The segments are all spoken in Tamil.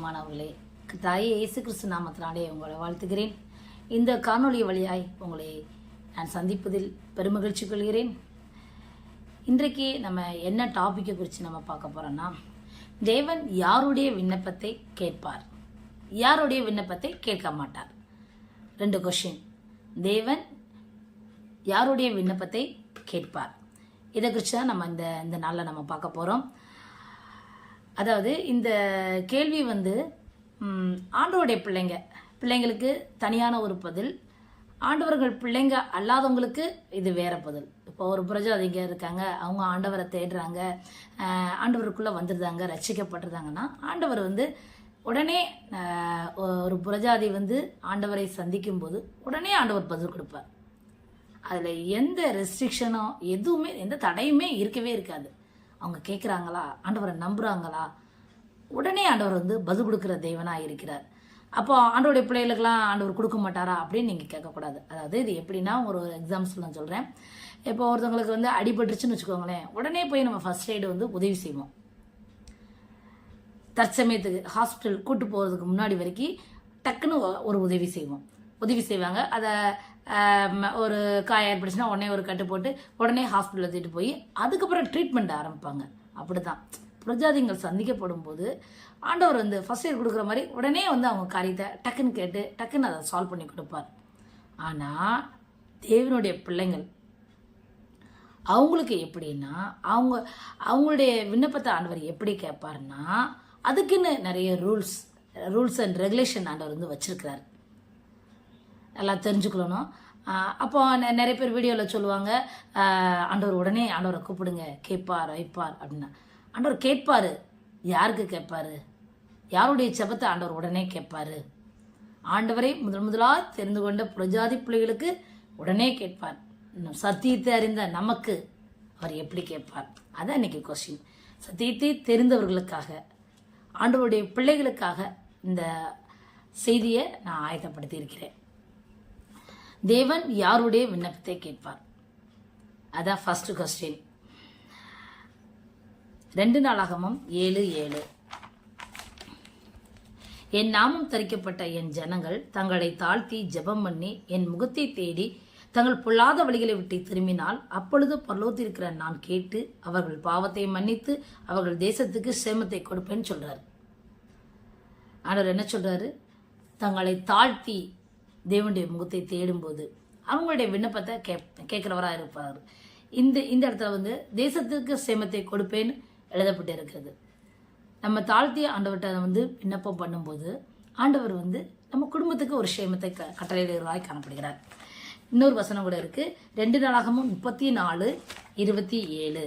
பிரியமானவர்களே தாயே இயேசு கிறிஸ்து நாமத்தினாலே உங்களை வாழ்த்துகிறேன். இந்த காணொளி வழியாய் உங்களை நான் சந்திப்பதில் பெருமகிழ்ச்சி கொள்கிறேன். இன்றைக்கு நம்ம என்ன டாப்பிக்கை குறித்து நம்ம பார்க்க போகிறோன்னா தேவன் யாருடைய விண்ணப்பத்தை கேட்பார்? யாருடைய விண்ணப்பத்தை கேட்க மாட்டார்? ரெண்டு கொஷின் தேவன் யாருடைய விண்ணப்பத்தை கேட்பார்? இதை குறித்து தான் நம்ம இந்த இந்த நாளில் நம்ம பார்க்க போகிறோம் அதாவது இந்த கேள்வி வந்து ஆண்டவருடைய பிள்ளைங்க பிள்ளைங்களுக்கு தனியான ஒரு பதில் ஆண்டவர்கள் பிள்ளைங்க அல்லாதவங்களுக்கு இது வேற பதில். இப்போ ஒரு பிரஜாதிங்க இருக்காங்க அவங்க ஆண்டவரை தேடுறாங்க ஆண்டவருக்குள்ளே வந்துருந்தாங்க ரட்சிக்கப்பட்டிருந்தாங்கன்னா ஆண்டவர் வந்து உடனே ஒரு புரஜாதி வந்து ஆண்டவரை சந்திக்கும் போது உடனே ஆண்டவர் பதில் கொடுப்பார். அதில் எந்த ரெஸ்ட்ரிக்ஷனோ எதுவுமே எந்த தடையுமே இருக்கவே இருக்காது. அவங்க கேட்குறாங்களா ஆண்டவரை நம்புகிறாங்களா உடனே ஆண்டவர் வந்து பதில் கொடுக்குற தெய்வனாக இருக்கிறார். அப்போ ஆண்டவருடைய பிள்ளைகளுக்கெல்லாம் ஆண்டவர் கொடுக்க மாட்டாரா அப்படின்னு நீங்கள் கேட்கக்கூடாது. அதாவது இது எப்படின்னா ஒரு எக்ஸாம்பிள்ஸ் நான் சொல்கிறேன் இப்போ ஒருத்தவங்களுக்கு வந்து அடிபட்டுருச்சுன்னு வச்சுக்கோங்களேன். உடனே போய் நம்ம ஃபர்ஸ்ட் எய்டு வந்து உதவி செய்வோம். தற்சமயத்துக்கு ஹாஸ்பிட்டல் கூட்டு போகிறதுக்கு முன்னாடி வரைக்கும் டக்குன்னு ஒரு உதவி செய்வோம். உதவி செய்வாங்க. அதை ஒரு காயம் ஏற்பட்டுச்சுன்னா உடனே ஒரு கட்டு போட்டு உடனே ஹாஸ்பிட்டலில் தூக்கிட்டு போய் அதுக்கப்புறம் ட்ரீட்மெண்ட் ஆரம்பிப்பாங்க. அப்படி தான் பிரஜாதிகள் சந்திக்கப்படும் போது ஆண்டவர் வந்து ஃபஸ்ட் எய்ட் கொடுக்குற மாதிரி உடனே வந்து அவங்க காரியத்தை டக்குன்னு கேட்டு டக்குன்னு அதை சால்வ் பண்ணி கொடுப்பார். ஆனால் தேவனுடைய பிள்ளைங்கள் அவங்களுக்கு எப்படின்னா அவங்க அவங்களுடைய விண்ணப்பத்தை ஆண்டவர் எப்படி கேட்பாருன்னா அதுக்குன்னு நிறைய ரூல்ஸ் ரூல்ஸ் அண்ட் ரெகுலேஷன் ஆண்டவர் வந்து வச்சுருக்கிறார். எல்லாம் தெரிஞ்சுக்கணும். அப்போ நெ- நிறைய பேர் வீடியோவில் சொல்லுவாங்க ஆண்டவர் உடனே ஆண்டவரை கூப்பிடுங்க கேட்பார் வைப்பார் அப்படின்னா. ஆண்டவர் கேட்பார். யாருக்கு கேட்பாரு? யாருடைய செபத்தை ஆண்டவர் உடனே கேட்பார்? ஆண்டவரை முதல் முதலாக தெரிந்து கொண்ட பிரஜாதி பிள்ளைகளுக்கு உடனே கேட்பார். சத்தியத்தை அறிந்த நமக்கு அவர் எப்படி கேட்பார்? அதான் இன்னைக்கு கொஸ்டின் சத்தியத்தை தெரிந்தவர்களுக்காக ஆண்டவருடைய பிள்ளைகளுக்காக இந்த செய்தியை நான் ஆயத்தப்படுத்தி இருக்கிறேன் தேவன் யாருடைய விண்ணப்பத்தை கேட்பார்? அதான் ஃபர்ஸ்ட் கொஸ்டின் ரெண்டு நாளாகமும் ஏழு ஏழு. என் நாமம் தரிக்கப்பட்ட என் ஜனங்கள் தங்களை தாழ்த்தி ஜெபம் பண்ணி என் முகத்தை தேடி தங்கள் பொல்லாத வழிகளை விட்டு திரும்பினால் அப்பொழுது பரலோத்திருக்கிற நான் கேட்டு அவர்கள் பாவத்தை மன்னித்து அவர்கள் தேசத்துக்கு சேமத்தை கொடுப்பேன்னு சொல்றாரு. ஆனவர் என்ன சொல்றாரு? தங்களை தாழ்த்தி தேவனுடைய முகத்தை தேடும்போது அவங்களுடைய விண்ணப்பத்தை கேப் கேட்குறவராக இருப்பார். இந்த இந்த இடத்துல வந்து தேசத்திற்கு சேமத்தை கொடுப்பேன்னு எழுதப்பட்டு இருக்கிறது. நம்ம தாழ்த்தி ஆண்டவர்கிட்ட வந்து விண்ணப்பம் பண்ணும்போது ஆண்டவர் வந்து நம்ம குடும்பத்துக்கு ஒரு சேமத்தை க கட்டளையிடுவதாய் காணப்படுகிறார். இன்னொரு வசனம் கூட இருக்குது ரெண்டு நாளாகமும் முப்பத்தி நாலு இருபத்தி ஏழு.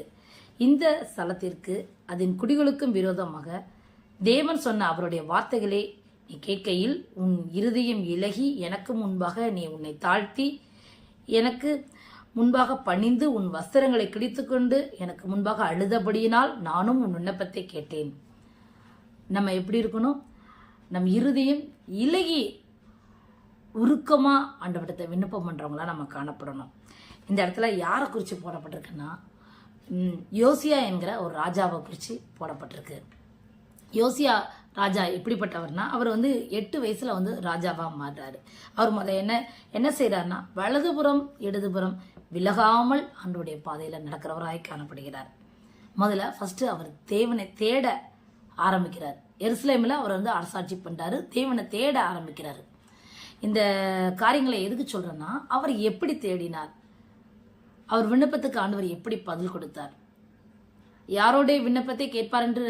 இந்த ஸ்தலத்திற்கு அதன் குடிகளுக்கும் விரோதமாக தேவன் சொன்ன அவருடைய வார்த்தைகளை நீ கேட்கையில் உன் இருதயம் இலகி எனக்கு முன்பாக நீ உன்னை தாழ்த்தி எனக்கு முன்பாக பணிந்து உன் வஸ்திரங்களை கிழித்துக்கொண்டு எனக்கு முன்பாக அழுதபடியினால் நானும் உன் விண்ணப்பத்தை கேட்டேன். நம்ம எப்படி இருக்கணும்? நம் இருதயம் இலகி உருக்கமாக ஆண்டவட்டத்தை விண்ணப்பம் பண்ணுறவங்களாம் நம்ம காணப்படணும். இந்த இடத்துல யாரை குறித்து போடப்பட்டிருக்குன்னா யோசியா என்கிற ஒரு ராஜாவை குறித்து போடப்பட்டிருக்கு. யோசியா ராஜா எப்படிப்பட்டவர்னா அவர் வந்து எட்டு வயசில் வந்து ராஜாவாக மாறுறாரு. அவர் முத என்ன என்ன செய்கிறாருன்னா வலதுபுறம் இடதுபுறம் விலகாமல் அன்றுடைய பாதையில் நடக்கிறவராய் காணப்படுகிறார். முதல்ல ஃபஸ்ட்டு அவர் தேவனை தேட ஆரம்பிக்கிறார். எருசலேமில் அவர் வந்து அரசாட்சி பண்ணுறாரு தேவனை தேட ஆரம்பிக்கிறார். இந்த காரியங்களை எதுக்கு சொல்கிறேன்னா அவர் எப்படி தேடினார்? அவர் விண்ணப்பத்துக்கு ஆண்டவர் எப்படி பதில் கொடுத்தார்? யாரோடைய விண்ணப்பத்தை கேட்பார் என்று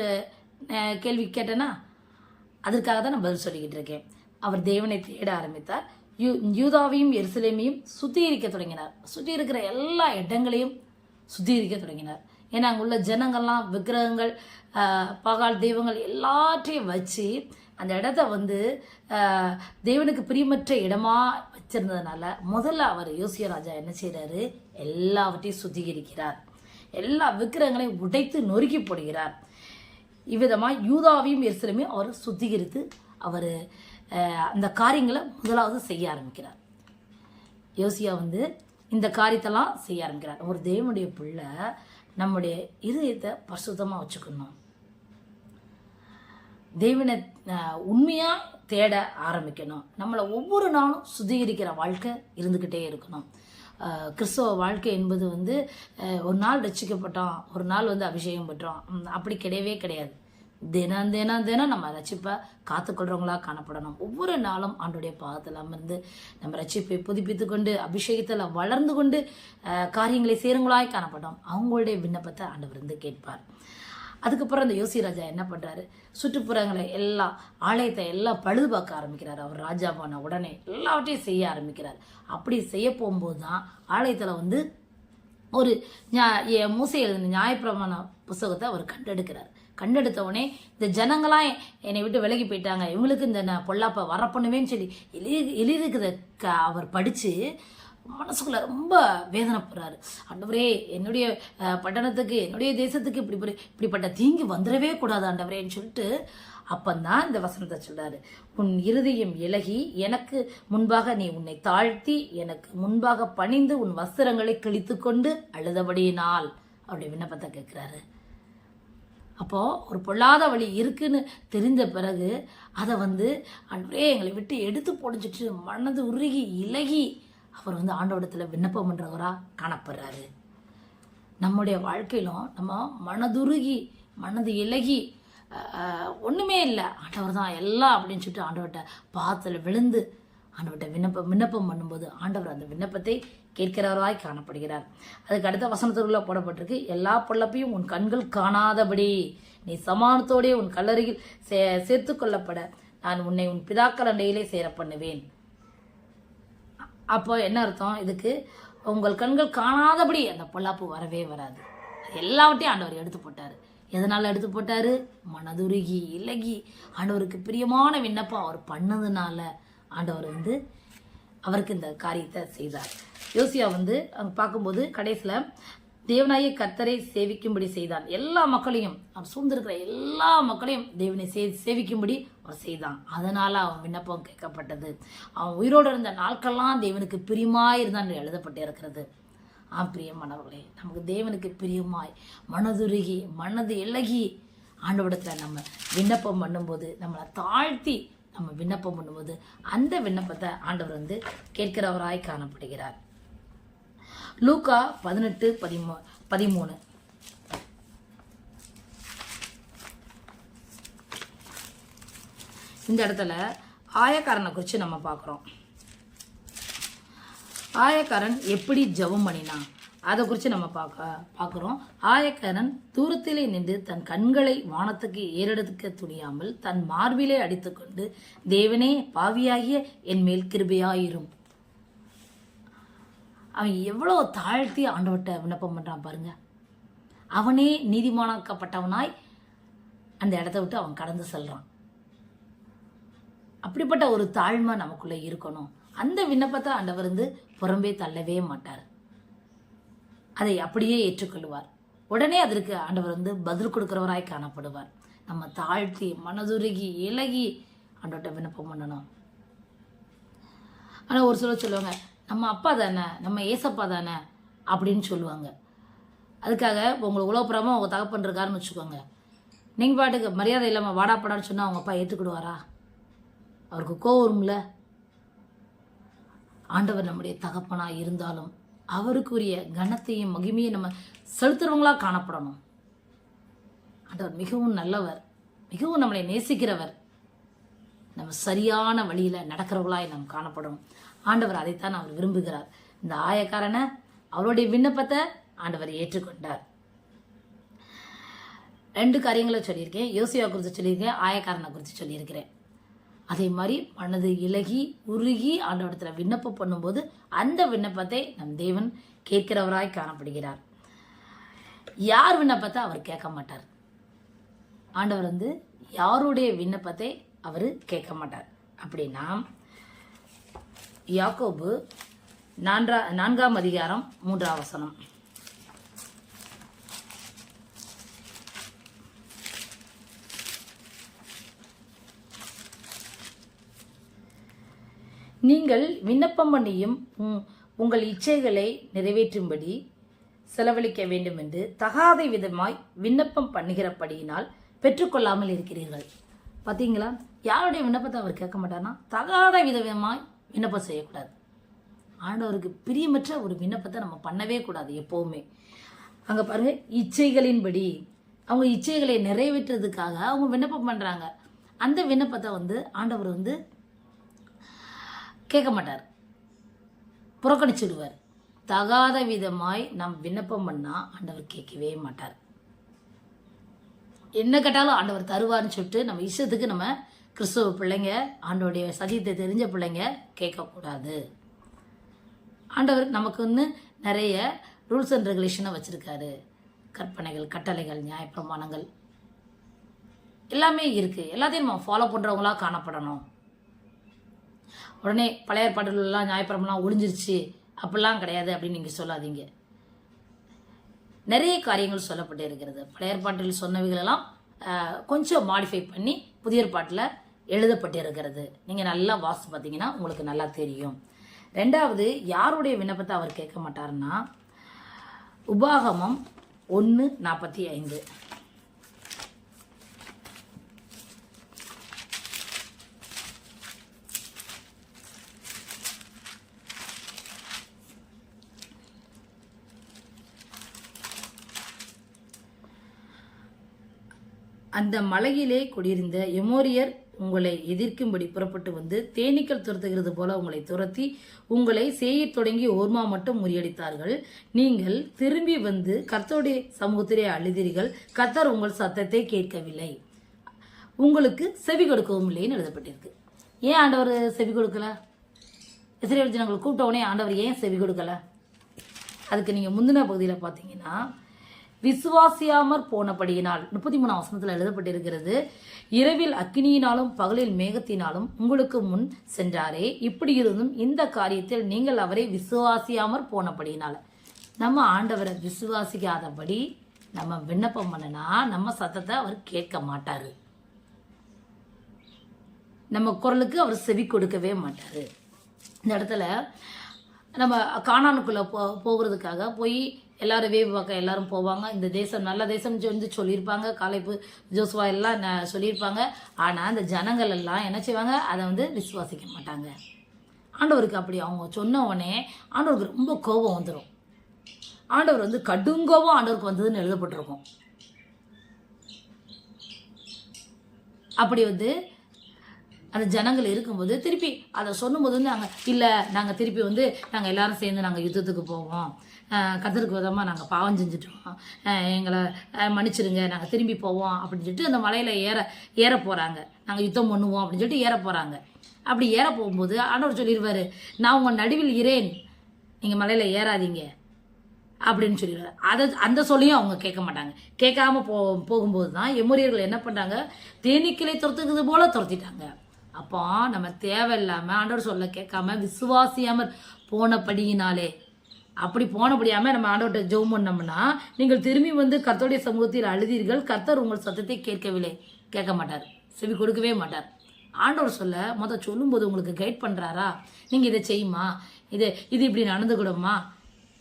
கேள்வி கேட்டேன்னா அதற்காக தான் நான் பதில் சொல்லிக்கிட்டு இருக்கேன். அவர் தேவனை தேட ஆரம்பித்தார். யூ யூதாவையும் எருசலேமையும் சுத்திகரிக்க தொடங்கினார். சுற்றி இருக்கிற எல்லா இடங்களையும் சுத்திகரிக்க தொடங்கினார். ஏன்னா அங்கே உள்ள ஜனங்கள்லாம் விக்கிரகங்கள் பகால் தெய்வங்கள் எல்லாற்றையும் வச்சு அந்த இடத்த வந்து தேவனுக்கு பிரியமற்ற இடமா வச்சிருந்ததுனால முதல்ல அவர் யோசிய ராஜா என்ன செய்கிறாரு எல்லாவற்றையும் சுத்திகரிக்கிறார். எல்லா விக்கிரகங்களையும் உடைத்து நொறுக்கி போடுகிறார். இவ்விதமாக யூதாவையும் எருசலேமையும் அவர் சுத்திகரித்து அவர் அந்த காரியங்களை முதலாவது செய்ய ஆரம்பிக்கிறார். யோசியா வந்து இந்த காரியத்தெல்லாம் செய்ய ஆரம்பிக்கிறார். ஒரு தேவனுடைய பிள்ளை நம்முடைய இதயத்தை பரிசுத்தமாக வச்சுக்கணும். தெய்வனை உண்மையாக தேட ஆரம்பிக்கணும். நம்மளை ஒவ்வொரு நாளும் சுத்திகரிக்கிற வாழ்க்கை இருந்துக்கிட்டே இருக்கணும். கிறிஸ்தவ வாழ்க்கை என்பது வந்து ஒரு நாள் ரசிக்கப்பட்டோம் ஒரு நாள் வந்து அபிஷேகம் பெற்றோம் அப்படி கிடையவே கிடையாது. தினம் தினம் தினம் நம்ம ரட்சிப்பை காத்துக்கொள்றவங்களா காணப்படணும். ஒவ்வொரு நாளும் ஆண்டுடைய பாதத்தில் அமர்ந்து நம்ம ரட்சிப்பை புதுப்பித்து கொண்டு அபிஷேகத்தில் வளர்ந்து கொண்டு காரியங்களை செய்கிறவங்களாய் காணப்படும் அவங்களுடைய விண்ணப்பத்தை ஆண்டவர் வந்து கேட்பார். அதுக்கப்புறம் அந்த யோசி ராஜா என்ன பண்ணுறாரு சுற்றுப்புறங்களை எல்லாம் ஆலயத்தை எல்லாம் பழுது பார்க்க ஆரம்பிக்கிறார். அவர் ராஜா போன உடனே எல்லாவற்றையும் செய்ய ஆரம்பிக்கிறார். அப்படி செய்ய போகும்போது தான் ஆலயத்தில் வந்து ஒரு மூசை எழுதின நியாயப்பிரமாண புஸ்தகத்தை அவர் கண்டெடுக்கிறார். கண்டெடுத்த உடனே இந்த ஜனங்களாம் என்னை விட்டு விலகி போயிட்டாங்க. இவங்களுக்கு இந்த நான் பொல்லாப்பை வர சொல்லி எழுதி எழுதிக்கிறத க அவர் படித்து மனசுக்குள்ளே ரொம்ப வேதனைப்படுறாரு. ஆண்டவரே என்னுடைய பட்டணத்துக்கு என்னுடைய தேசத்துக்கு இப்படி இப்படிப்பட்ட தீங்கு வந்துடவே கூடாது ஆண்டவரேன்னு சொல்லிட்டு அப்பந்தான் இந்த வசனத்தை சொல்கிறாரு உன் இருதயம் இலகி எனக்கு முன்பாக நீ உன்னை தாழ்த்தி எனக்கு முன்பாக பணிந்து உன் வஸ்திரங்களை கிழித்து கொண்டு அழுதபடியினால் அப்படி விண்ணப்பத்தை கேட்குறாரு. அப்போது ஒரு பொல்லாத வழி இருக்குன்னு தெரிந்த பிறகு அதை வந்து அன்றே எங்களை விட்டு எடுத்து பொடிஞ்சிட்டு மனது உருகி இலகி அவர் வந்து ஆண்டவடத்தில் விண்ணப்பம் பண்ணுறவராக காணப்படுறாரு. நம்முடைய வாழ்க்கையிலும் நம்ம மனதுருகி மனது இலகி ஒன்றுமே இல்லை. ஆண்டவர் தான் எல்லாம் அப்படின்னு சொல்லிட்டு ஆண்டவர்கிட்ட பாத்தில் விழுந்து ஆண்டவர்கிட்ட விண்ணப்பம் விண்ணப்பம் பண்ணும்போது ஆண்டவர் அந்த விண்ணப்பத்தை கேட்கிறவராய் காணப்படுகிறார். அதுக்கு அடுத்த வசனத்திற்குள்ளே போடப்பட்டிருக்கு எல்லா பொல்லப்பையும் உன் கண்கள் காணாதபடி நீ சமானத்தோடே உன் கல்லறையில் சே சேர்த்து கொள்ளப்பட. நான் உன்னை உன் பிதாக்கள் அண்டையிலே சேர பண்ணுவேன். அப்போ என்ன அர்த்தம்? இதுக்கு உங்கள் கண்கள் காணாதபடி அந்த பொல்லாப்பு வரவே வராது. எல்லாவற்றையும் ஆண்டவர் எடுத்து போட்டார். எதனால எடுத்து போட்டார்? மனதுருகி இலகி. ஆண்டவருக்கு பிரியமான விண்ணப்பம் அவர் பண்ணதுனால ஆண்டவர் வந்து அவருக்கு இந்த காரியத்தை செய்தார். யோசியா வந்து அங்கே பார்க்கும்போது கடைசியில் தேவனாய கர்த்தரை சேவிக்கும்படி செய்தான். எல்லா மக்களையும் அவர் சூழ்ந்திருக்கிற எல்லா மக்களையும் தேவனை சே சேவிக்கும்படி அவர் செய்தான். அதனால அவன் விண்ணப்பம் கேட்கப்பட்டது. அவன் உயிரோடு இருந்த நாட்கள்லாம் தேவனுக்கு பிரியமாய் இருந்தான் எழுதப்பட்டு இருக்கிறது. ஆ பிரியமானவர்களே நமக்கு தேவனுக்கு பிரியமாய் மனதுருகி மனது இலகி ஆண்டவடத்தில் நம்ம விண்ணப்பம் பண்ணும்போது நம்மளை தாழ்த்தி நம்ம விண்ணப்பம் பண்ணும்போது அந்த விண்ணப்பத்தை ஆண்டவர் வந்து கேட்கிறவராய் காணப்படுகிறார். லூக்கா பதினெட்டு பதிமூ பதிமூணு. இந்த இடத்துல ஆயக்காரனை குறித்து நம்ம பார்க்குறோம் ஆயக்காரன் எப்படி ஜெபம் பண்ணினான் அதை குறித்து நம்ம பார்க்க பார்க்குறோம் ஆயக்காரன் தூரத்திலே நின்று தன் கண்களை வானத்துக்கு ஏறெடுக்க துணியாமல் தன் மார்பிலே அடித்துக்கொண்டு தேவனே பாவியாகிய என் மேல் கிருபையாயிரும். அவன் எவ்வளோ தாழ்த்தி ஆண்டவர்கிட்ட விண்ணப்பம் பண்ணுறான் பாருங்க. அவனே நீதிமானாக்கப்பட்டவனாய் அந்த இடத்த விட்டு அவன் கடந்து செல்கிறான் அப்படிப்பட்ட ஒரு தாழ்மை நமக்குள்ளே இருக்கணும். அந்த விண்ணப்பத்தை ஆண்டவர் வந்து புறம்பே தள்ளவே மாட்டார். அதை அப்படியே ஏற்றுக்கொள்வார். உடனே அதற்கு ஆண்டவர் வந்து பதில் கொடுக்குறவராய் காணப்படுவார். நம்ம தாழ்த்தி மனதுருகி இலகி ஆண்டவர்கிட்ட விண்ணப்பம் பண்ணணும். ஆனால் ஒரு சிலர் சொல்லுவாங்க நம்ம அப்பா தானே நம்ம ஏசப்பா தானே அப்படின்னு சொல்லுவாங்க. அதுக்காக இப்போ உங்களுக்கு உலகப்புறமா உங்கள் தகப்பன் இருக்காருன்னு வச்சுக்கோங்க. நீங்கள் பாட்டுக்கு மரியாதை இல்லாமல் வாடாப்படான்னு சொன்னால் அவங்க அப்பா ஏற்றுக்கிடுவாரா அவருக்கு கோவரும்ல ஆண்டவர் நம்முடைய தகப்பனாக இருந்தாலும் அவருக்குரிய கனத்தையும் மகிமையும் நம்ம செலுத்துகிறவங்களாக காணப்படணும். ஆண்டவர் மிகவும் நல்லவர் மிகவும் நம்மளை நேசிக்கிறவர். நம்ம சரியான வழியில் நடக்கிறவர்களாய் நாம் காணப்படணும். ஆண்டவர் அதைத்தான் அவர் விரும்புகிறார். இந்த ஆயக்காரனை அவருடைய விண்ணப்பத்தை ஆண்டவர் ஏற்றுக்கொண்டார். ரெண்டு காரியங்களை சொல்லியிருக்கேன். யோசியா குறித்து சொல்லியிருக்கேன் ஆயக்காரனை குறித்து சொல்லியிருக்கிறேன். அதே மாதிரி மனது இலகி உருகி ஆண்டவரத்தில் விண்ணப்பம் பண்ணும்போது அந்த விண்ணப்பத்தை நம் தேவன் கேட்கிறவராய் காணப்படுகிறார். யார் விண்ணப்பத்தை அவர் கேட்க மாட்டார்? ஆண்டவர் வந்து யாருடைய விண்ணப்பத்தை அவர் கேட்க மாட்டார். அப்படின்னா யாக்கோபு நான்கா நான்காம் அதிகாரம் மூன்றாம் வசனம். நீங்கள் விண்ணப்பம் பண்ணியும் உங்கள் இச்சைகளை நிறைவேற்றும்படி செலவழிக்க வேண்டும் என்று தகாத விதமாய் விண்ணப்பம் பண்ணுகிறபடியினால் பெற்றுக்கொள்ளாமல் இருக்கிறீர்கள். பார்த்தீங்களா யாருடைய விண்ணப்பத்தை அவர் கேட்க மாட்டார்னா தகாத விதவிதமாய் விண்ணப்பம் செய்யக்கூடாது. ஆண்டவருக்கு பிரியமற்ற ஒரு விண்ணப்பத்தை நம்ம பண்ணவே கூடாது எப்போவுமே. அங்கே பாருங்க இச்சைகளின்படி. அவங்க இச்சைகளை நிறைவேற்றுறதுக்காக அவங்க விண்ணப்பம் பண்ணுறாங்க அந்த விண்ணப்பத்தை வந்து ஆண்டவர் வந்து கேட்க மாட்டார். புறக்கணிச்சுடுவார். தகாத விதமாய் நாம் விண்ணப்பம் பண்ணால் ஆண்டவர் கேட்கவே மாட்டார். என்ன கேட்டாலும் ஆண்டவர் தருவார்னு சொல்லிட்டு நம்ம இஷ்டத்துக்கு நம்ம கிறிஸ்துவ பிள்ளைங்க ஆண்டவருடைய சத்தியத்தை தெரிஞ்ச பிள்ளைங்க கேட்கக்கூடாது. ஆண்டவர் நமக்கு வந்து நிறைய ரூல்ஸ் அண்ட் ரெகுலேஷனை வச்சுருக்காரு. கற்பனைகள் கட்டளைகள் நியாயப்பிரமாணங்கள். எல்லாமே இருக்குது எல்லாத்தையும் நம்ம ஃபாலோ பண்ணுறவங்களா காணப்படணும். உடனே பழைய பாடல்கள்லாம் நியாயப்பிரமெல்லாம் ஒளிஞ்சிருச்சு. அப்படிலாம் கிடையாது அப்படின்னு நீங்கள் சொல்லாதீங்க. நிறைய காரியங்கள் சொல்லப்பட்டு இருக்கிறது. பழைய ஏற்பாட்டில் சொன்னவைகளெல்லாம் கொஞ்சம் மாடிஃபை பண்ணி புதிய ஏற்பாட்டில் எழுதப்பட்டு இருக்கிறது. நீங்கள் நல்லா வாசித்து பார்த்தீங்கன்னா உங்களுக்கு நல்லா தெரியும். ரெண்டாவது யாருடைய விண்ணப்பத்தை அவர் கேட்க மாட்டார்னா உபாகமம் ஒன்று நாற்பத்தி ஐந்து. அந்த மலையிலே குடியிருந்த எமோரியர் உங்களை எதிர்க்கும்படி புறப்பட்டு வந்து தேனீக்கள் துரத்துகிறது போல உங்களை துரத்தி உங்களை செய்யத் தொடங்கி ஓர்மா மட்டும் முறியடித்தார்கள். நீங்கள் திரும்பி வந்து கர்த்தருடைய சமூகத்திலே அழுதீர்கள். கர்த்தர் உங்கள் சத்தத்தை கேட்கவில்லை. உங்களுக்கு செவி கொடுக்கவும் இல்லைன்னு எழுதப்பட்டிருக்கு. ஏன் ஆண்டவர் செவி கொடுக்கல? இஸ்ரேல் ஜனங்கள் கூப்பிட்ட உடனே ஆண்டவர் ஏன் செவி கொடுக்கல? அதுக்கு நீங்கள் முந்தின பகுதியில் பார்த்தீங்கன்னா விசுவாசியாமற் போனபடியினால். முப்பத்தி மூணாம் வசனத்தில் எழுதப்பட்டிருக்கிறது இரவில் அக்கினியினாலும் பகலில் மேகத்தினாலும் உங்களுக்கு முன் சென்றாரே. இப்படி இருந்தும் இந்த காரியத்தில் நீங்கள் அவரை விசுவாசியாமற் போனபடியினால். நம்ம ஆண்டவரை விசுவாசிக்காதபடி நம்ம விண்ணப்பம் பண்ணனா நம்ம சத்தத்தை அவர் கேட்க மாட்டார். நம்ம குரலுக்கு அவர் செவி கொடுக்கவே மாட்டார். இந்த இடத்துல நம்ம காணானுக்குள்ளே போ போகிறதுக்காக போய் எல்லாரும் வேவு பார்க்க எல்லாரும் போவாங்க. இந்த தேசம் நல்ல தேசம் வந்து சொல்லியிருப்பாங்க. காலைப்பு ஜோசுவா எல்லாம் ந- சொல்லியிருப்பாங்க. ஆனால் அந்த ஜனங்கள் எல்லாம் என்ன செய்வாங்க? அதை வந்து விசுவாசிக்க மாட்டாங்க. ஆண்டவருக்கு அப்படி அவங்க சொன்ன உடனே ஆண்டவருக்கு ரொம்ப கோபம் வந்துடும் ஆண்டவர் வந்து கடுங்கோபம் ஆண்டவருக்கு வந்ததுன்னு எழுதப்பட்டிருக்கும். அப்படி வந்து அந்த ஜனங்கள் இருக்கும்போது திருப்பி அதை சொல்லும்போது வந்து நாங்கள் இல்லை நாங்கள் திருப்பி வந்து நாங்கள் எல்லாரும் சேர்ந்து நாங்கள் யுத்தத்துக்கு போவோம். அஹ் விதமாக நாங்கள் பாவம் செஞ்சுட்டோம். எங்களை மன்னிச்சிடுங்க நாங்கள் திரும்பி போவோம். அப்படின்னு சொல்லிட்டு அந்த மலையில் ஏற ஏற போகிறாங்க நாங்கள் யுத்தம் பண்ணுவோம். அப்படின்னு சொல்லிட்டு ஏற போகிறாங்க அப்படி ஏற போகும்போது ஆண்டவர் சொல்லிடுவார் நான் உங்கள் நடுவில் இரேன் நீங்கள் மலையில் ஏறாதீங்க. அப்படின்னு சொல்லிடுவார் அதை அந்த சொல்லியும் அவங்க கேட்க மாட்டாங்க. கேட்காம போ போகும்போது தான் எமோரியர்கள் என்ன பண்ணுறாங்க தேனீக்களை துரத்துக்கிறது போல துரத்திட்டாங்க. அப்போ நம்ம தேவையில்லாமல் ஆண்டவர் சொல்ல கேட்காம விசுவாசியாமல் போனபடியினாலே. அப்படி போனபடியாமல் நம்ம ஆண்டவர்கிட்ட ஜெபம் பண்ணோம்னா நீங்கள் திரும்பி வந்து கர்த்தருடைய சமூகத்தில் அழுதீர்கள். கர்த்தர் உங்கள் சத்தத்தை கேட்கவில்லை. கேட்க மாட்டார். செவி கொடுக்கவே மாட்டார். ஆண்டவர் சொல்ல மொதல் சொல்லும்போது உங்களுக்கு கைட் பண்ணுறாரா நீங்கள் இதை செய்யுமா? இது இது இப்படி நடந்துக்கிடுமா?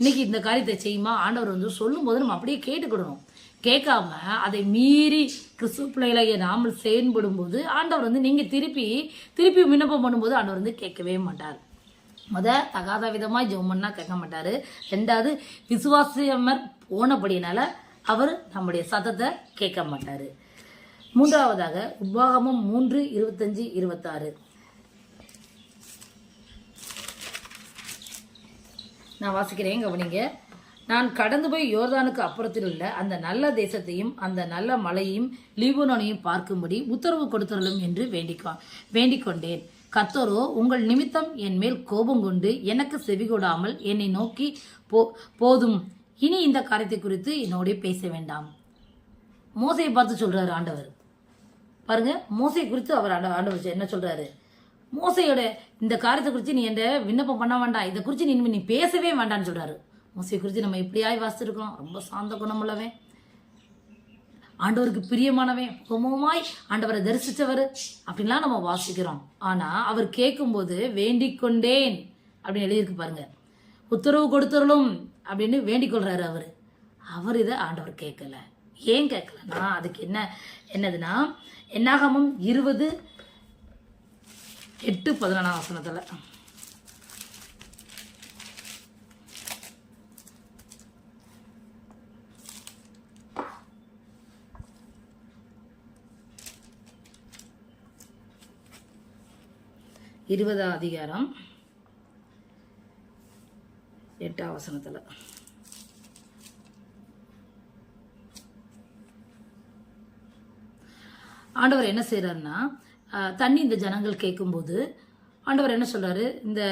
இன்னைக்கு இந்த காரியத்தை செய்யுமா? ஆண்டவர் வந்து சொல்லும்போது நம்ம அப்படியே கேட்டுக்கிடணும். கேட்காம அதை மீறி கிறிஸ்துவ பிள்ளைகளாகிய நாமல் செயல்படும்போது ஆண்டவர் வந்து நீங்கள் திருப்பி திருப்பி விண்ணப்பம் பண்ணும்போது ஆண்டவர் வந்து கேட்கவே மாட்டார். முத தகாத விதமாக ஜெபம் கேட்க மாட்டார். ரெண்டாவது விசுவாசியமர் போனபடினால அவர் நம்முடைய சத்தத்தை கேட்க மாட்டார். மூன்றாவதாக உபாகமம் மூன்று இருபத்தஞ்சு இருபத்தாறு. நான் வாசிக்கிறேன் கவனிங்க. நான் கடந்து போய் யோர்தானுக்கு அப்புறத்தில் உள்ள அந்த நல்ல தேசத்தையும் அந்த நல்ல மலையையும் லீபனோனையும் பார்க்கும்படி உத்தரவு கொடுத்தருளும் என்று வேண்டிக்கோ வேண்டிக் கொண்டேன் உங்கள் நிமித்தம் என் மேல் கோபம் கொண்டு எனக்கு செவிகொடாமல் என்னை நோக்கி போ போதும். இனி இந்த காரியத்தை குறித்து என்னோட பேச வேண்டாம். மோசையை பார்த்து சொல்றாரு ஆண்டவர். பாருங்க மோசை குறித்து அவர் ஆண்ட- ஆண்டவர் என்ன சொல்றாரு? மோசையோட இந்த காரியத்தை குறித்து நீ என்ற விண்ணப்பம் பண்ண வேண்டாம். இதை குறித்து நீ நீ பேசவே வேண்டாம்னு சொல்றாரு. மோசை குறித்து நம்ம எப்படியாய் வாசிச்சிருக்கோம். ரொம்ப சாந்த குணமுள்ளவன். ஆண்டவருக்கு பிரியமானவன். முகமுமாய் ஆண்டவரை தரிசித்தவர் அப்படின்லாம் நம்ம வாசிக்கிறோம். ஆனால் அவர் கேட்கும்போது வேண்டிக் கொண்டேன் அப்படின்னு எழுதியிருக்கு பாருங்க. உத்தரவு கொடுத்துருளும் அப்படின்னு வேண்டிக் கொள்கிறாரு அவர். அவர் இதை ஆண்டவர் கேட்கல. ஏன் கேட்கலன்னா அதுக்கு என்ன என்னதுன்னா என்னாகமும் இருபது எட்டு பதினொன்றாம் வசனத்தில் இருபதாம் அதிகாரம் எட்டாம் வசனத்தில். ஆண்டவர் என்ன செய்கிறாருன்னா தண்ணி இந்த ஜனங்கள் கேட்கும்போது ஆண்டவர் என்ன சொல்கிறாரு இந்த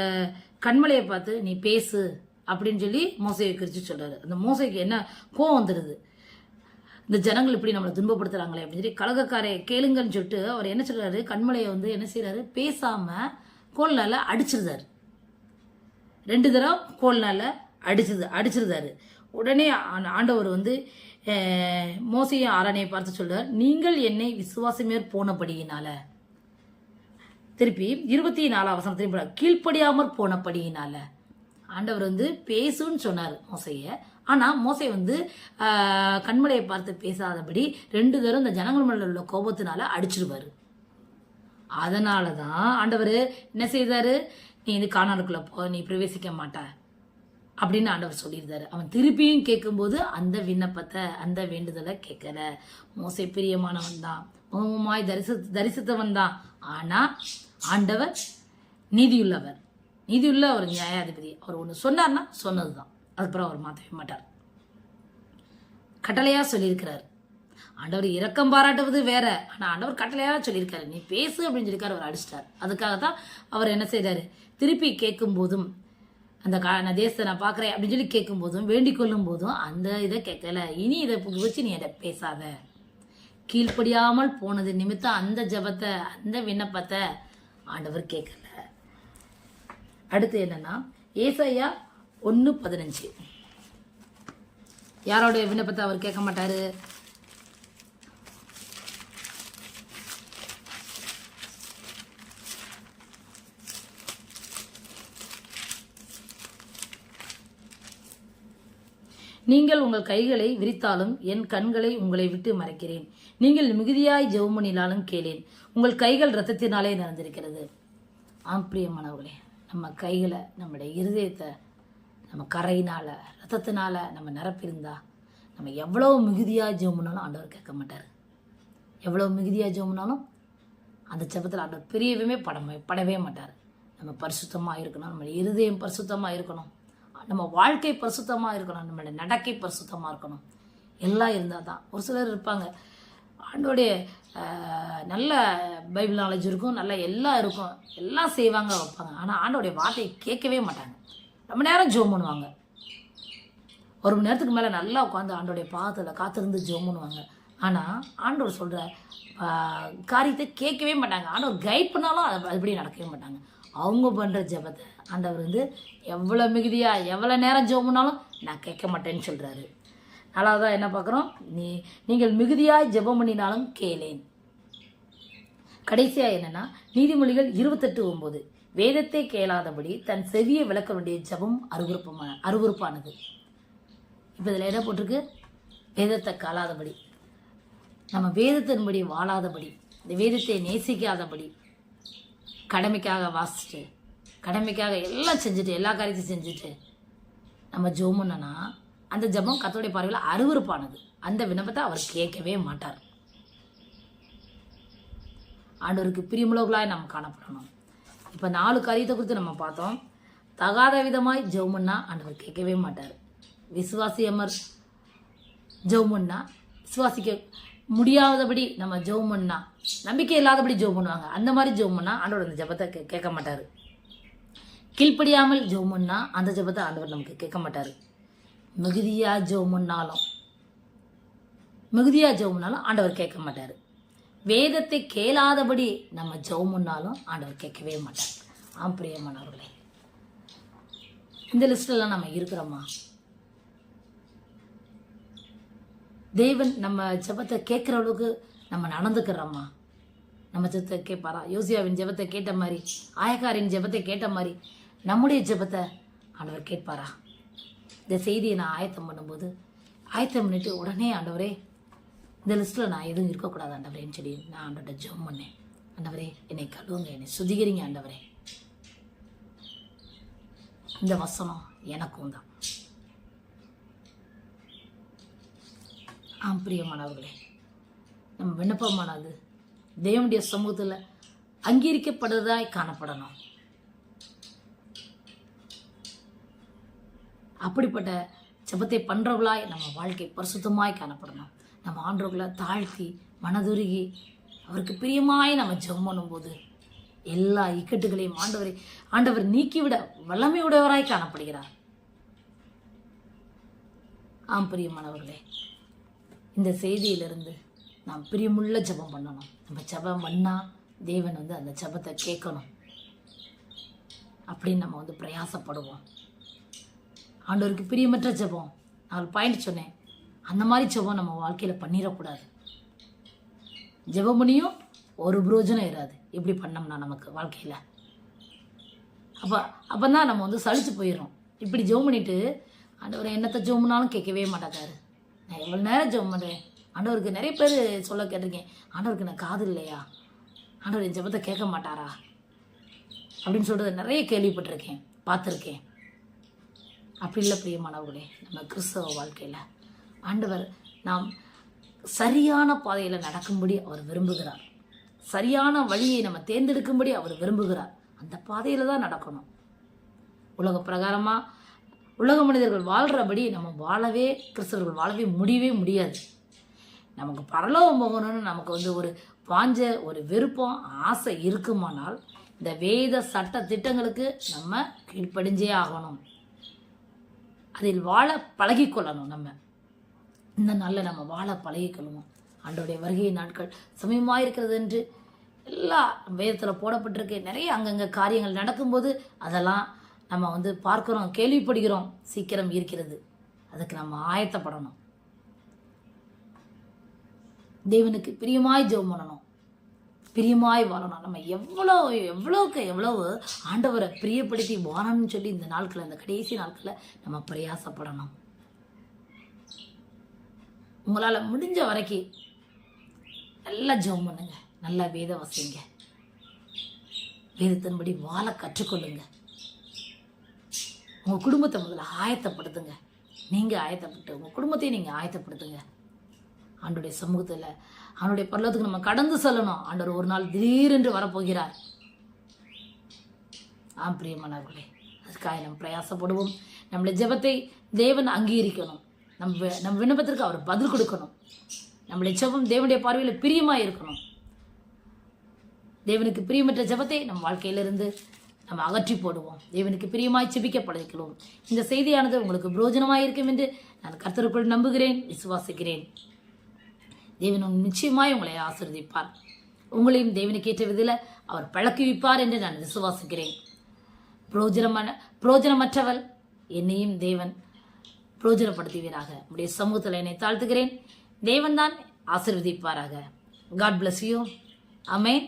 கண்மலையை பார்த்து நீ பேசு அப்படின்னு சொல்லி மோசையை குறித்து சொல்கிறாரு அந்த மோசைக்கு என்ன கோவம் வந்துடுது இந்த ஜனங்கள் இப்படி நம்மளை துன்பப்படுத்துறாங்களே அப்படின்னு சொல்லி கழகக்காரை கேளுங்கன்னு சொல்லிட்டு அவர் என்ன சொல்கிறாரு கண்மலையை வந்து என்ன செய்கிறாரு பேசாமல் கோல்னால அடிச்சிருந்தாரு. ரெண்டு தடவை கோல்னால அடிச்சது அடிச்சிருந்தாரு. உடனே ஆண்டவர் வந்து மோசையும் ஆரானையை பார்த்து சொல்றார் நீங்கள் என்னை விசுவாசமேற் போனபடியினால. திருப்பி இருபத்தி நாலாம் அவசரம் திருப்பி கீழ்ப்படியாமற் போனபடியினால. ஆண்டவர் வந்து பேசுன்னு சொன்னார் மோசைய. ஆனால் மோசை வந்து கண்மலையை பார்த்து பேசாதபடி ரெண்டு தரம் இந்த ஜனங்கள் மேல உள்ள கோபத்தினால அடிச்சிருவாரு. அதனால தான் ஆண்டவர் என்ன செய்தாரு? நீ இது காணானுக்குள்ள போ நீ பிரவேசிக்க மாட்ட. அப்படின்னு ஆண்டவர் சொல்லியிருந்தாரு. அவன் திருப்பியும் கேட்கும்போது அந்த விண்ணப்பத்தை அந்த வேண்டுதலை கேட்கல மோசை பிரியமானவன் தான். முகமுமாய் தரிசி தரிசித்தவன் தான். ஆனால் ஆண்டவர் நீதியுள்ளவர். நீதியுள்ள ஒரு நியாயாதிபதி. அவர் ஒன்று சொன்னார்னா சொன்னது தான் அதுக்கப்புறம் அவர் மாற்றவே மாட்டார். கட்டளையாக சொல்லியிருக்கிறார். ஆண்டவர் இரக்கம் பாராட்டுவது வேற. ஆனால் ஆண்டவர் கட்டளையாக சொல்லியிருக்காரு. நீ பேசு அப்படின்னு சொல்லியிருக்காரு அவர் அடிச்சிட்டார். அதுக்காக தான் அவர் என்ன செய்கிறாரு திருப்பி கேட்கும் போதும் அந்த கா நான் தேசத்தை நான் பார்க்குறேன் அப்படின்னு சொல்லி கேட்கும் போதும் வேண்டிக் கொள்ளும் போதும் அந்த இதை கேட்கல. இனி இதை வச்சு நீ அதை பேசாத. கீழ்ப்படியாமல் போனது நிமித்தம் அந்த ஜெபத்தை அந்த விண்ணப்பத்தை ஆண்டவர் கேட்கல. அடுத்து என்னன்னா ஏசையா ஒன்று பதினஞ்சு. யாரோடைய விண்ணப்பத்தை அவர் கேட்க மாட்டாரு? நீங்கள் உங்கள் கைகளை விரித்தாலும் என் கண்களை உங்களை விட்டு மறைக்கிறேன். நீங்கள் மிகுதியாய் ஜெவமணினாலும் கேளேன். உங்கள் கைகள் ரத்தத்தினாலே நடந்திருக்கிறது ஆம் பிரியமானவர்களே நம்ம கைகளை நம்முடைய இருதயத்தை நம்ம கரையினால் ரத்தத்தினால் நம்ம நிரப்பியிருந்தா நம்ம எவ்வளோ மிகுதியாக ஜெவமுனாலும் ஆண்டவர் கேட்க மாட்டார். எவ்வளோ மிகுதியாக ஜெவமுனாலும் அந்த செபத்தில் ஆண்டவர் பெரியவுமே படமே படவே மாட்டார். நம்ம பரிசுத்தமாக இருக்கணும் நம்ம இருதயம் பரிசுத்தமாக இருக்கணும். நம்ம வாழ்க்கை பரிசுத்தமாக இருக்கணும் நம்மளோட நடக்கை பரிசுத்தமாக இருக்கணும். எல்லாம் இருந்தால் தான் ஒரு சிலர் இருப்பாங்க. ஆண்டோடைய நல்ல பைபிள் நாலேஜ் இருக்கும் நல்ல எல்லாம் இருக்கும். எல்லாம் செய்வாங்க வைப்பாங்க. ஆனால் ஆண்டோடைய வார்த்தையை கேட்கவே மாட்டாங்க. ரொம்ப நேரம் ஜோம் பண்ணுவாங்க. ஒரு மணி நேரத்துக்கு மேலே நல்லா உட்காந்து ஆண்டோடைய பாதத்தில் காத்திருந்து ஜோம் பண்ணுவாங்க. ஆனால் ஆண்டவர் சொல்கிற காரியத்தை கேட்கவே மாட்டாங்க. ஆண்டவர் கைட் பண்ணாலும் அது அப்படியே நடக்கவே மாட்டாங்க. அவங்க பண்ணுற ஜெபத்தை ஆண்டவர் வந்து எவ்வளோ மிகுதியாக எவ்வளோ நேரம் ஜெபம் பண்ணாலும் நான் கேட்க மாட்டேன்னு சொல்கிறாரு நாலாவதாக என்ன பார்க்குறோம்? நீ நீங்கள் மிகுதியாக ஜெபம் பண்ணினாலும் கேளேன். கடைசியாக என்னென்னா நீதிமொழிகள் இருபத்தெட்டு ஒம்பது வேதத்தை கேளாதபடி தன் செவியை விளக்க வேண்டிய ஜெபம் அருவருப்பமான அருவருப்பானது. இப்போ இதில் என்ன போட்டிருக்கு? வேதத்தை காலாதபடி நம்ம வேதத்தின்படி வாழாதபடி இந்த வேதத்தை நேசிக்காதபடி கடமைக்காக வாசிச்சுட்டு கடமைக்காக எல்லாம் செஞ்சுட்டு எல்லா காரியத்தையும் செஞ்சுட்டு நம்ம ஜோமுன்னா அந்த ஜெபம் கத்தோடைய பார்வையில் அருவருப்பானது. அந்த விண்ணப்பத்தை அவர் கேட்கவே மாட்டார். ஆண்டவருக்கு பிரியமுலகளாய் நாம் காணப்படணும். இப்போ நாலு காரியத்தை குறித்து நம்ம பார்த்தோம். தகாத விதமாய் ஜெபம்னா ஆண்டவர் கேட்கவே மாட்டார். விசுவாசியமர் ஜெபம்னா விசுவாசிக்க முடியாதபடி நம்ம ஜெபம் நம்பிக்கை இல்லாதபடி ஜெபம் பண்ணுவாங்க. அந்த மாதிரி ஜெபம் பண்ணா ஆண்டவர் அந்த ஜெபத்தை கே- கேட்க மாட்டார். கீழ்ப்படியாமல் ஜோமுன்னா அந்த ஜெபத்தை ஆண்டவர் நமக்கு கேட்க மாட்டார். மிகுதியா ஜோமுன்னாலும் மிகுதியாக மிகுதியா ஆண்டவர் கேட்க மாட்டார். வேதத்தை கேளாதபடி நம்ம ஜெபம் ஆண்டவர் கேட்கவே மாட்டார். ஆம் பிரியமானவர்களே இந்த லிஸ்ட்லாம் நம்ம இருக்கிறோமா? தேவன் நம்ம ஜெபத்தை கேட்குற அளவுக்கு நம்ம நடந்துக்கிறோமா? நம்ம ஜபத்தை கேட்பாரா? யோசியாவின் ஜெபத்தை கேட்ட மாதிரி ஆயக்காரின் ஜெபத்தை கேட்ட மாதிரி நம்முடைய ஜெபத்தை ஆண்டவர் கேட்பாரா? இந்த செய்தியை நான் ஆயத்தம் பண்ணும்போது ஆயத்தம் பண்ணிட்டு உடனே ஆண்டவரே இந்த லிஸ்ட்டில் நான் எதுவும் இருக்கக்கூடாது ஆண்டவரேன்னு சொல்லி நான் ஆண்டோட ஜெபம் பண்ணேன். ஆண்டவரே என்னை கழுவுங்க என்னை சுதிகரிங்க ஆண்டவரே. இந்த வசனம் எனக்கும் தான். ஆம் பிரியமானவர்களே நம்ம விண்ணப்பமானது தேவனுடைய சமூகத்தில் அங்கீகரிக்கப்படுறதாய் காணப்படணும். அப்படிப்பட்ட ஜெபத்தை பண்ணுறவளாய் நம்ம வாழ்க்கை பரிசுத்தமாய் காணப்படணும். நம்ம ஆண்டவர்களை தாழ்த்தி மனதுருகி அவருக்கு பிரியமாய் நம்ம ஜெபம் பண்ணும்போது எல்லா இக்கட்டுகளையும் ஆண்டவரை ஆண்டவர் நீக்கிவிட வல்லமையுடையவராய் காணப்படுகிறார். ஆம் பிரியமானவர்களே இந்த செய்தியிலிருந்து நாம் பிரியமுள்ள ஜெபம் பண்ணணும். நம்ம ஜெபம் பண்ணால் தேவன் வந்து அந்த ஜெபத்தை கேட்கணும். அப்படின்னு நம்ம வந்து பிரயாசப்படுவோம். ஆண்டவருக்கு பிரியமற்ற ஜெபம். நான் பாயிண்ட் சொன்னேன். அந்த மாதிரி ஜெபம் நம்ம வாழ்க்கையில் பண்ணிடக்கூடாது. ஜெபம் பண்ணியும் ஒரு புரோஜனம் இராது. இப்படி பண்ணோம்னா நமக்கு வாழ்க்கையில். அப்போ அப்போ தான் நம்ம வந்து சளிச்சு போயிடுறோம். இப்படி ஜெபம் பண்ணிட்டு ஆண்டவர் என்னத்தை ஜெபம் பண்ணாலும் கேட்கவே மாட்டாக்காரு நான் எவ்வளோ நேரம் ஜெபம் பண்ணுறேன் ஆண்டவருக்கு நிறைய பேர் சொல்ல கேட்டிருக்கேன். ஆண்டவருக்கு நான் காது இல்லையா? ஆண்டவர் என் ஜெபத்தை கேட்க மாட்டாரா? அப்படின்னு சொல்கிறது நிறைய கேள்விப்பட்டிருக்கேன். பார்த்துருக்கேன். அப்படி இல்லை பிரியமானவர்களே நம்ம கிறிஸ்தவ வாழ்க்கையில் ஆண்டவர் நாம் சரியான பாதையில் நடக்கும்படி அவர் விரும்புகிறார். சரியான வழியை நம்ம தேர்ந்தெடுக்கும்படி அவர் விரும்புகிறார். அந்த பாதையில் தான் நடக்கணும். உலக பிரகாரமாக உலக மனிதர்கள் வாழ்கிறபடி நம்ம வாழவே கிறிஸ்தவர்கள் வாழவே முடியவே முடியாது. நமக்கு பரலோகம் போகணும்னு நமக்கு வந்து ஒரு பாஞ்ச ஒரு விருப்பம் ஆசை இருக்குமானால் இந்த வேத சட்ட திட்டங்களுக்கு நம்ம கீழ்ப்படிஞ்சே ஆகணும். அதில் வாழ பழகிக்கொள்ளணும் நம்ம. இந்த நாளில் நம்ம வாழ பழகிக்கொள்ளுவோம் ஆண்டோடைய வருகை நாட்கள் சமயமாக இருக்கிறது என்று எல்லா வேதத்தில் போடப்பட்டிருக்கு. நிறைய அங்கங்கே காரியங்கள் நடக்கும்போது அதெல்லாம் நம்ம வந்து பார்க்குறோம் கேள்விப்படுகிறோம். சீக்கிரம் இருக்கிறது. அதுக்கு நம்ம ஆயத்தப்படணும். தேவனுக்கு பிரியமாய் ஜெபம் பண்ணணும். பிரியமாய் வாழணும். நம்ம எவ்வளோ எவ்வளோக்கு எவ்வளவு ஆண்டவரை பிரியப்படுத்தி வாழணும்னு சொல்லி இந்த நாட்களில் இந்த கடைசி நாட்களில் நம்ம பிரயாசப்படணும். உங்களால் முடிஞ்ச வரைக்கும் நல்லா ஜெபம் பண்ணுங்க. நல்லா வேத வசிங்க. வேதத்தின்படி வாழ கற்றுக்கொள்ளுங்க. உங்கள் குடும்பத்தை முதல்ல ஆயத்தப்படுத்துங்க. நீங்கள் ஆயத்தப்பட்டு உங்கள் குடும்பத்தையும் நீங்கள் ஆயத்தப்படுத்துங்க. ஆண்டுடைய சமூகத்தில் அவனுடைய பரலத்துக்கு நம்ம கடந்து செல்லணும். ஆண்டவர் ஒரு நாள் திடீரென்று வரப்போகிறார். ஆம் பிரியமானவர்களே அதுக்காக நம்ம பிரயாசப்படுவோம். நம்முடைய ஜெபத்தை தேவன் அங்கீகரிக்கணும். நம்ம நம் விண்ணப்பத்திற்கு அவர் பதில் கொடுக்கணும். நம்முடைய ஜெபம் தேவனுடைய பார்வையில் பிரியமாக இருக்கணும். தேவனுக்கு பிரியமற்ற ஜெபத்தை நம் வாழ்க்கையிலிருந்து நம்ம அகற்றி போடுவோம். தேவனுக்கு பிரியமாய் செபிக்க இந்த செய்தியானது உங்களுக்கு புரோஜனமாக இருக்கும் என்று நான் கர்த்தருக்குள் நம்புகிறேன் விசுவாசிக்கிறேன். தேவன் நிச்சயமாய் உங்களை ஆசிர்வதிப்பார். உங்களையும் தேவனை ஏற்ற விதில் அவர் பழக்குவிப்பார் என்று நான் விசுவாசிக்கிறேன். புரோஜனமான புரோஜனமற்றவள் என்னையும் தேவன் புரோஜனப்படுத்துவீராக. உடைய சமூகத்தில் என்னை தாழ்த்துகிறேன். தேவன் தான் காட் பிளஸ் யூ அமேன்